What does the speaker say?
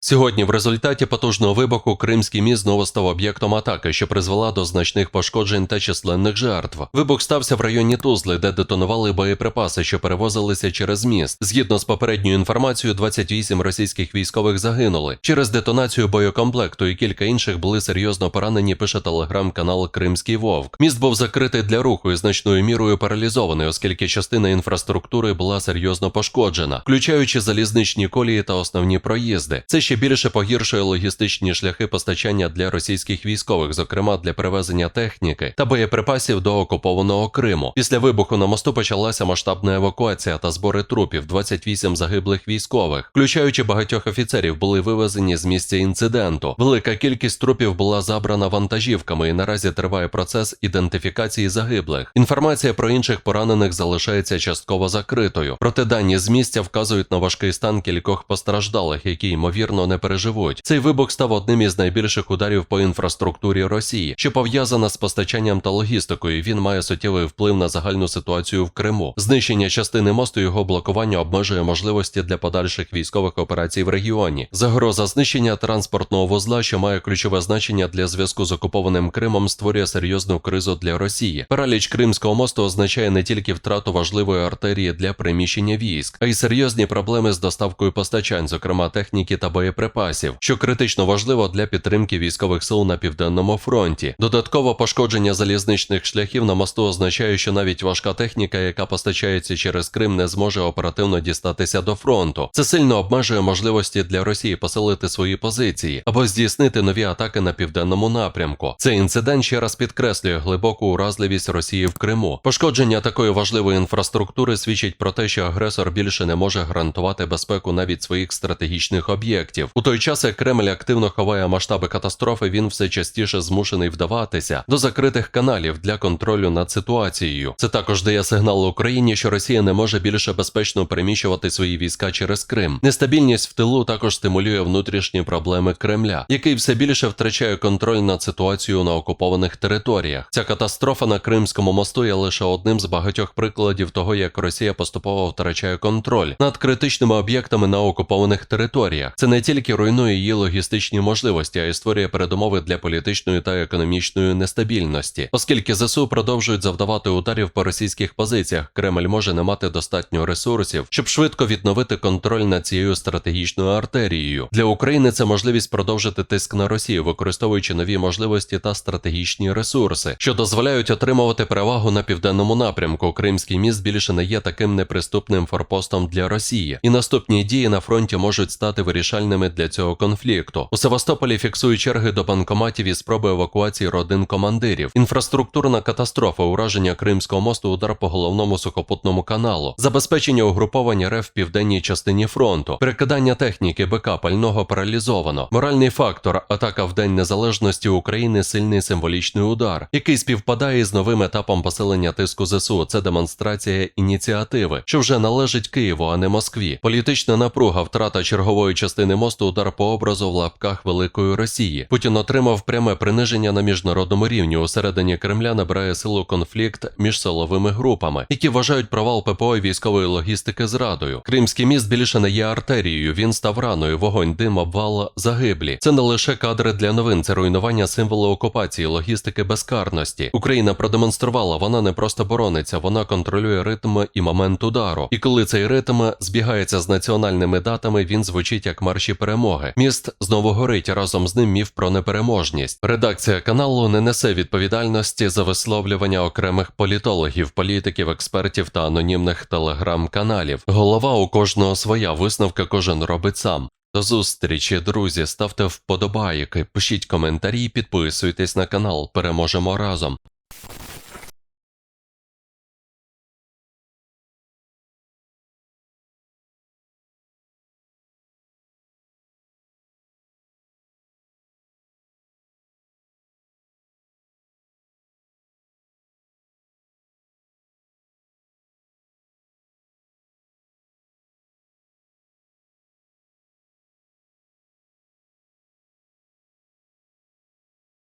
Сьогодні в результаті потужного вибуху Кримський міст знову став об'єктом атаки, що призвела до значних пошкоджень та численних жертв. Вибух стався в районі Тузли, де детонували боєприпаси, що перевозилися через міст. Згідно з попередньою інформацією, 28 російських військових загинули. Через детонацію боєкомплекту і кілька інших були серйозно поранені. Пише телеграм-канал Кримський Вовк. Міст був закритий для руху і значною мірою паралізований, оскільки частина інфраструктури була серйозно пошкоджена, включаючи залізничні колії та основні проїзди. Це ще більше погіршує логістичні шляхи постачання для російських військових, зокрема для перевезення техніки та боєприпасів до окупованого Криму. Після вибуху на мосту почалася масштабна евакуація та збори трупів. 28 загиблих військових, включаючи багатьох офіцерів, були вивезені з місця інциденту. Велика кількість трупів була забрана вантажівками, і наразі триває процес ідентифікації загиблих. Інформація про інших поранених залишається частково закритою. Проте дані з місця вказують на важкий стан кількох постраждалих, які ймовірно не переживуть. Цей вибух став одним із найбільших ударів по інфраструктурі Росії, що пов'язана з постачанням та логістикою. Він має суттєвий вплив на загальну ситуацію в Криму. Знищення частини мосту його блокування обмежує можливості для подальших військових операцій в регіоні. Загроза знищення транспортного вузла, що має ключове значення для зв'язку з окупованим Кримом, створює серйозну кризу для Росії. Параліч Кримського мосту означає не тільки втрату важливої артерії для приміщення військ, а й серйозні проблеми з доставкою постачань, зокрема техніки та боєприпасів, що критично важливо для підтримки військових сил на південному фронті. Додатково пошкодження залізничних шляхів на мосту означає, що навіть важка техніка, яка постачається через Крим, не зможе оперативно дістатися до фронту. Це сильно обмежує можливості для Росії посилити свої позиції або здійснити нові атаки на південному напрямку. Цей інцидент ще раз підкреслює глибоку уразливість Росії в Криму. Пошкодження такої важливої інфраструктури свідчить про те, що агресор більше не може гарантувати безпеку навіть своїх стратегічних об'єктів. У той час, як Кремль активно ховає масштаби катастрофи, він все частіше змушений вдаватися до закритих каналів для контролю над ситуацією. Це також дає сигнал Україні, що Росія не може більше безпечно переміщувати свої війська через Крим. Нестабільність в тилу також стимулює внутрішні проблеми Кремля, який все більше втрачає контроль над ситуацією на окупованих територіях. Ця катастрофа на Кримському мосту є лише одним з багатьох прикладів того, як Росія поступово втрачає контроль над критичними об'єктами на окупованих територіях. Це не тільки руйнує її логістичні можливості, а й створює передумови для політичної та економічної нестабільності, оскільки ЗСУ продовжують завдавати ударів по російських позиціях. Кремль може не мати достатньо ресурсів, щоб швидко відновити контроль над цією стратегічною артерією. Для України це можливість продовжити тиск на Росію, використовуючи нові можливості та стратегічні ресурси, що дозволяють отримувати перевагу на південному напрямку. Кримський міст більше не є таким неприступним форпостом для Росії, і наступні дії на фронті можуть стати вирішальними для цього конфлікту. У Севастополі фіксують черги до банкоматів і спроби евакуації родин командирів. Інфраструктурна катастрофа, ураження Кримського мосту, удар по головному сухопутному каналу, забезпечення угруповання РФ в південній частині фронту, перекидання техніки БК пального паралізовано. Моральний фактор, атака в День Незалежності України, сильний символічний удар, який співпадає з новим етапом посилення тиску ЗСУ. Це демонстрація ініціативи, що вже належить Києву, а не Москві. Політична напруга, втрата чергової частини мосту, удар по образу в лапках Великої Росії. Путін отримав пряме приниження на міжнародному рівні. Усередині Кремля набирає силу конфлікт між силовими групами, які вважають провал ППО і військової логістики зрадою. Кримський міст більше не є артерією. Він став раною. Вогонь, дим, обвал, загиблі. Це не лише кадри для новин, це руйнування символу окупації, логістики безкарності. Україна продемонструвала, вона не просто борониться, вона контролює ритм і момент удару. І коли цей ритм збігається з національними датами, він звучить як марші перемоги. Міст знову горить разом з ним міф про непереможність. Редакція каналу не несе відповідальності за висловлювання окремих політологів, політиків, експертів та анонімних телеграм-каналів. Голова у кожного своя висновка кожен робить сам. До зустрічі, друзі. Ставте вподобайки, пишіть коментарі, підписуйтесь на канал. Переможемо разом.